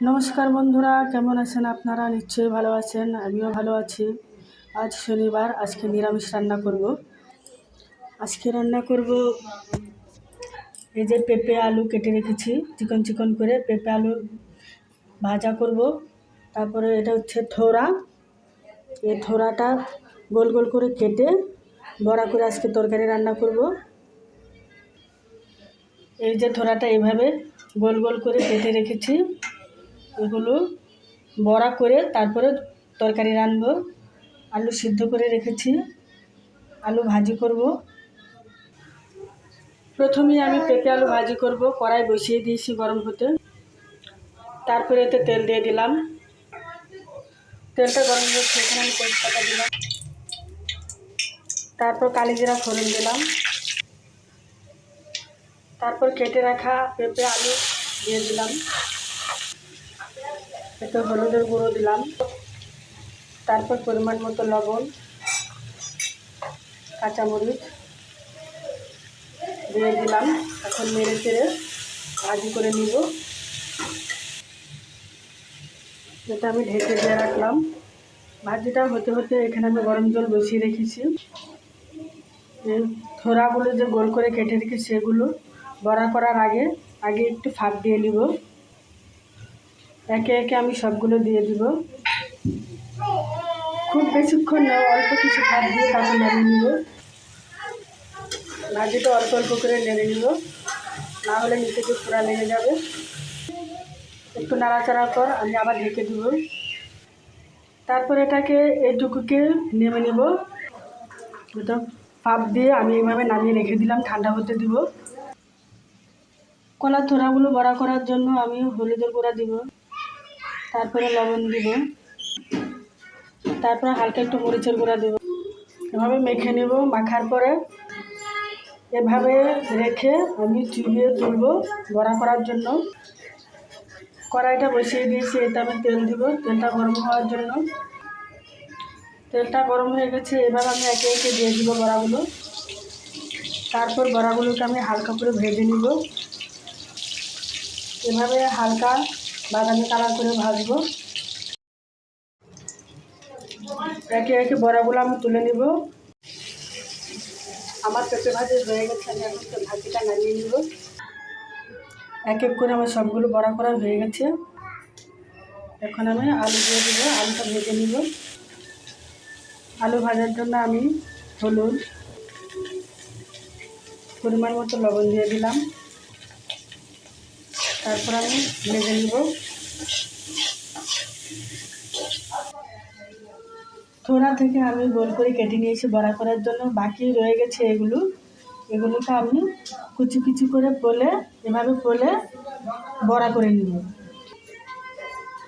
নমস্কার বন্ধুরা, কেমন আছেন আপনারা? নিশ্চয়ই ভালো আছেন, আমিও ভালো আছি। আজ শনিবার, আজকে নিরামিষ রান্না করব। আজকে রান্না করব এই যে পেঁপে, আলু কেটে রেখেছি, চিকন চিকন করে পেঁপে, আলু ভাজা করব। তারপরে এটা হচ্ছে থোড়া। এই থোড়াটা গোল গোল করে কেটে বড়া করে আজকে তরকারি রান্না করব। এই যে থোড়াটা এইভাবে গোল গোল করে কেটে রেখেছি। এগুলো বড়া করে তারপরে তরকারি রানবো আলু সিদ্ধ করে রেখেছি। আলু ভাজি করব। প্রথমেই আমি পেঁপে আলু ভাজি করব। কড়াই বসিয়ে দিয়েছি গরম হতে। তারপরে এতে তেল দিয়ে দিলাম। তেলটা গরম হচ্ছে সেখানে আমি তেজপাতা দিলাম। তারপর কালিজিরা ফোড়ন দিলাম। তারপর কেটে রাখা পেঁপে আলু দিয়ে দিলাম। একটু হলুদের গুঁড়ো দিলাম, তারপর পরিমাণ মতো লবণ, কাঁচামরিচ দিয়ে দিলাম। এখন মেরে চেড়ে ভাজি করে নিব। এটা আমি ঢেকে দিয়ে রাখলাম। ভাজিটা হতে হতে এখানে আমি গরম জল বসিয়ে রেখেছি। থোড়াগুলো যে গোল করে কেটে রেখেছি, সেগুলো বড়া করার আগে আগে একটু ফাঁক দিয়ে নিব। একে একে আমি সবগুলো দিয়ে দিব। খুব বেশিক্ষণ না, অল্প কিছু ভাত দিয়ে তারপর নেড়ে নিব। ভাজিটা অল্প অল্প করে নেড়ে নিব। না হলে নিচে একটু পোড়া লেগে যাবে। একটু নাড়াচাড়ার পর আমি আবার ঢেকে দিব। তারপর এটাকে এইটুকুকে নেমে নেব। এটা পাপ দিয়ে আমি এইভাবে নামিয়ে রেখে দিলাম, ঠান্ডা হতে দিব। কলার থোড়াগুলো বড়া করার জন্য আমি হলুদের গুঁড়া দিব। তারপরে লবণ দিব। তারপরে হালকা একটু মরিচের গুঁড়া দেব। এভাবে মেখে নেব, মাখার পরে এভাবে রেখে আমি চুবিয়ে তুলব বড়া করার জন্য। কড়াইটা বসিয়ে দিয়েছি, এতে আমি তেল দিব। তেলটা গরম হওয়ার জন্য। তেলটা গরম হয়ে গেছে, এবার আমি একে একে দিয়ে দিব বড়াগুলো। তারপর বড়াগুলোকে আমি হালকা করে ভেজে নিব। এভাবে হালকা বাদামি কালার করে ভাজবো। একে একে বড়াগুলো আমি তুলে নিব। আমার পেঁপে ভাজি হয়ে গেছে, আমি এখন ভাজিটা নামিয়ে নিব। এক এক করে আমার সবগুলো বড়া করা হয়ে গেছে। এখন আমি আলু দিয়ে দেবো, আলুটা ভেজে নিব। আলু ভাজার জন্য আমি হলুদ, পরিমাণ মতো লবণ দিয়ে দিলাম। তারপর আমি ভেজে নিব। থোড়া থেকে আমি গোল করে কেটে নিয়েছি বড়া করার জন্য। বাকি রয়ে গেছে এগুলো। এগুলোকে আমি কুচি কুচি করে পোলে এভাবে পোলে বড়া করে নিব।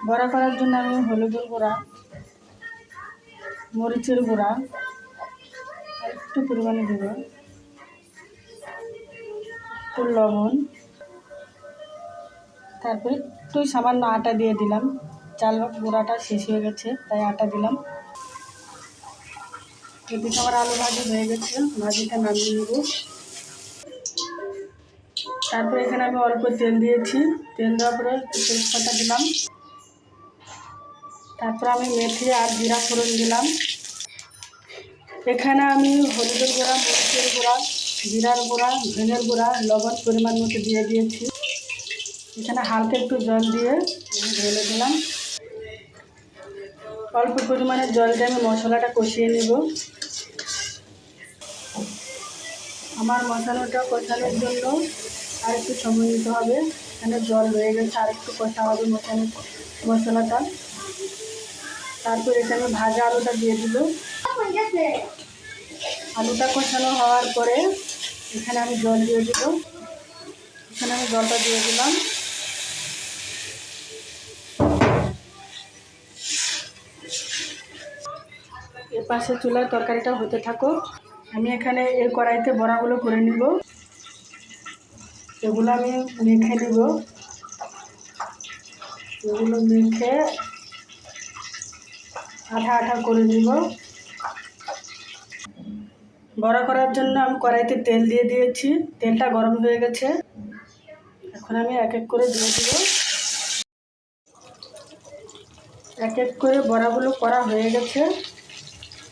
বড়া করার জন্য আমি হলুদের গুঁড়া, মরিচের গুঁড়া, একটু পরিমাণে দেব। লবণ। তারপরে একটু সামান্য আটা দিয়ে দিলাম। চাল গুঁড়াটা শেষ হয়ে গেছে, তাই আটা দিলাম। এদিকে আমার আলু ভাজি হয়ে গেছে, ভাজিটা নামিয়ে নেব। তারপরে এখানে আমি অল্প তেল দিয়েছি। তেল দেওয়ার পরে তেজপাতা দিলাম। তারপর আমি মেথি আর জিরা ফোড়ন দিলাম। এখানে আমি হলুদের গুঁড়া, মরিচের গুঁড়া, জিরার গুঁড়া, ধনের গুঁড়া, লবণ পরিমাণ মতো দিয়ে দিয়েছি। এখানে হালকা একটু জল দিয়ে ঢেলে দিলাম। অল্প পরিমাণে জল দিয়ে আমি মশলাটা কষিয়ে নেব। আমার মশলাটা কষানোর জন্য আর একটু সময় নিতে হবে। এখানে জল রয়ে গেছে, আর একটু কষা হবে মশলা মশলাটা। তারপর এখানে ভাজা আলুটা দিয়ে দিল। আলুটা কষানো হওয়ার পরে এখানে আমি জল দিয়ে দিব এখানে আমি জলটা দিয়ে দিলাম। পাশে চুলার তরকারিটা হতে থাকো আমি এখানে এই কড়াইতে বড়াগুলো করে নিব। এগুলো আমি মেখে নিব। এগুলো মেখে আঠা আঠা করে নিব। বড়া করার জন্য আমি কড়াইতে তেল দিয়ে দিয়েছি। তেলটা গরম হয়ে গেছে। এখন আমি এক এক করে দিয়ে দিব। এক এক করে বড়াগুলো করা হয়ে গেছে।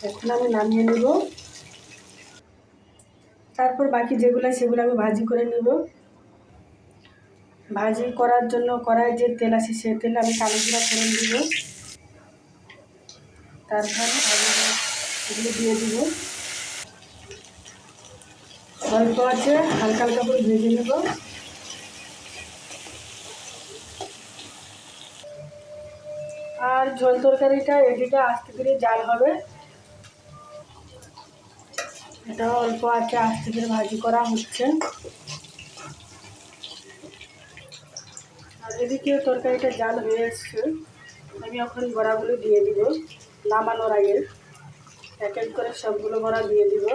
এখন আমি নামিয়ে নেব। তারপর বাকি যেগুলো সেগুলো আমি ভাজি করে নেব। ভাজি করার জন্য কড়াই যে তেল আছে সেই তেলে আমি কালো জিরা ফোড়ন দিব। তারপর এগুলো দিয়ে দিব। অল্প আছে, হালকা হালকা করে ভেজে নেব। আর ঝোল তরকারিটা এদিকে আস্তে করে জাল হবে। এটাও অল্প আছে আস্তে করে ভাজি করা হচ্ছে। আর এদিকে তরকারিটা জাল হয়ে এসছে। আমি এখন বড়াগুলো দিয়ে দিব, নামানোর আগে। এক এক করে সবগুলো বড়া দিয়ে দিব।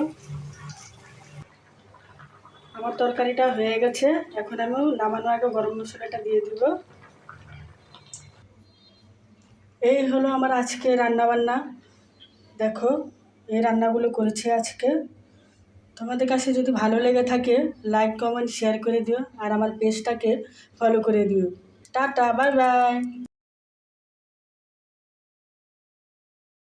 আমার তরকারিটা হয়ে গেছে, এখন আমি নামানোর আগে গরম মশলাটা দিয়ে দিব। এই হলো আমার আজকে রান্না বান্না দেখো, এই রান্নাগুলো করেছি আজকে। তোমাদের কাছে যদি ভালো লেগে থাকে লাইক কমেন্ট শেয়ার করে দিও। আর আমার পেজটাকে ফলো করে দিও। Tata bye bye